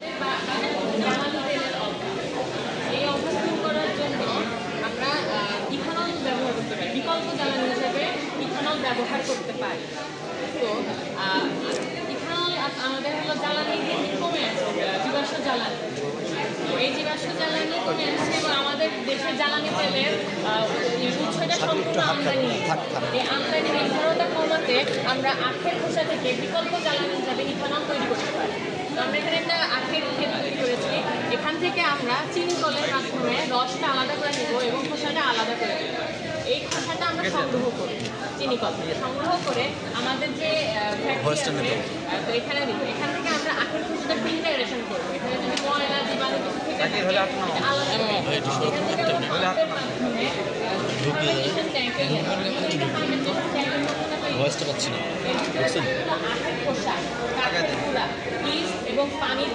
ব্যবহার করতে পারি। বিকল্প জ্বালানি হিসেবে ইথানল ব্যবহার করতে পারি। তো ইথানল আমাদের হলো জ্বালানি দিয়ে কমে আছে? জীবাশ্ম জ্বালানি। তো এই জীবাশ্ম জ্বালানি কমে এবং আমাদের দেশের জ্বালানি তেলের আহ, উৎসটা সম্পূর্ণ আমদানি এই আমদানি নির্ভরতা কমাতে আমরা আখের খোসা থেকে বিকল্প জ্বালানি হিসাবে ইথানল তৈরি করতে পারি তো আমরা এখানে একটা আখের ক্ষেত তৈরি করেছি এখান থেকে আমরা চিনি কলের মাধ্যমে রসটা আলাদা করে নেব এবং খোসাটা আলাদা করে নেব। এই খোসাটা আমরা সংগ্রহ করি চিনি কল থেকে সংগ্রহ করে আমাদের যে ফ্যাক্টরি আছে তো এখানে দিব। এখান থেকে আমরা আখের খোসাটা ফিল্টারেশন করব। এখানে যদি ময়লা জীবাণু কিছু থেকে নেব। ভয়েসটা পাচ্ছি না। বীজ এবং পানির